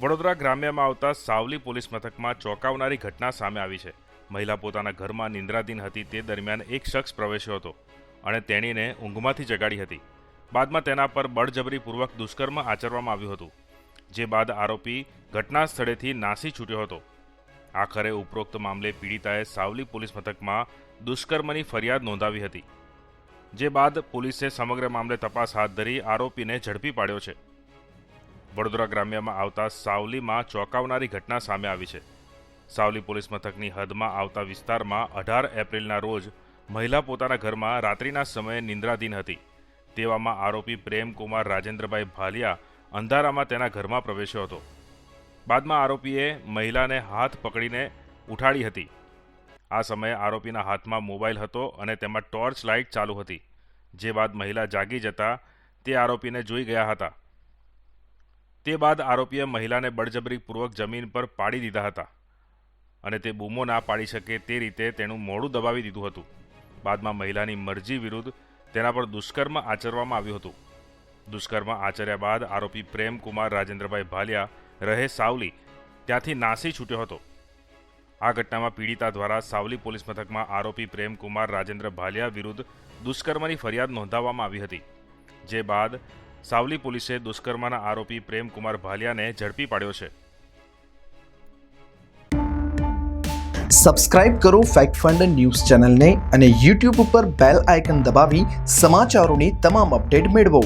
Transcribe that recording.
વડોદરા ગ્રામ્યમાં આવતા સાવલી પોલીસ મથકમાં ચોંકાવનારી ઘટના સામે આવી છે. મહિલા પોતાના ઘરમાં નિંદ્રાધીન હતી તે દરમિયાન એક શખ્સ પ્રવેશ્યો હતો અને તેણીને ઊંઘમાંથી જગાડી હતી. બાદમાં તેના પર બળજબરીપૂર્વક દુષ્કર્મ આચરવામાં આવ્યું હતું, જે બાદ આરોપી ઘટના સ્થળેથી નાસી છૂટ્યો હતો. આખરે ઉપરોક્ત મામલે પીડિતાએ સાવલી પોલીસ મથકમાં દુષ્કર્મની ફરિયાદ નોંધાવી હતી, જે બાદ પોલીસે સમગ્ર મામલે તપાસ હાથ ધરી આરોપીને ઝડપી પાડ્યો છે. વડોદરા ગ્રામ્યમાં આવતા સાવલીમાં ચોંકાવનારી ઘટના સામે આવી છે. સાવલી પોલીસ મથકની હદમાં આવતા વિસ્તારમાં અઢાર એપ્રિલના રોજ મહિલા પોતાના ઘરમાં રાત્રિના સમયે નિંદ્રાધીન હતી. તેવામાં આરોપી પ્રેમકુમાર રાજેન્દ્રભાઈ ભાલિયા અંધારામાં તેના ઘરમાં પ્રવેશ્યો હતો. બાદમાં આરોપીએ મહિલાને હાથ પકડીને ઉઠાડી હતી. આ સમયે આરોપીના હાથમાં મોબાઈલ હતો અને તેમાં ટોર્ચ લાઇટ ચાલુ હતી. જે બાદ મહિલા જાગી જતા તે આરોપીને જોઈ ગયા હતા. તે બાદ આરોપીએ મહિલાને બળજબરીપૂર્વક જમીન પર પાડી દીધા હતા અને તે બૂમો ના પાડી શકે તે રીતે તેનું મોડું દબાવી દીધું હતું. બાદમાં મહિલાની મરજી વિરુદ્ધ તેના પર દુષ્કર્મ આચરવામાં આવ્યું હતું. દુષ્કર્મ આચર્યા બાદ આરોપી પ્રેમકુમાર રાજેન્દ્રભાઈ ભાલિયા રહે સાવલી, ત્યાંથી નાસી છૂટ્યો હતો. આ ઘટનામાં પીડિતા દ્વારા સાવલી પોલીસ મથકમાં આરોપી પ્રેમકુમાર રાજેન્દ્ર ભાલિયા વિરુદ્ધ દુષ્કર્મની ફરિયાદ નોંધાવવામાં આવી હતી. જે બાદ સાવલી પોલીસે દુષ્કર્મના આરોપી પ્રેમકુમાર ભાલિયાને ઝડપી પાડ્યો છે. સબસ્ક્રાઇબ કરો ફેક્ટ ફંડ ન્યૂઝ ચેનલને અને યુટ્યુબ ઉપર બેલ આઇકન દબાવી સમાચારોની તમામ અપડેટ મેળવો.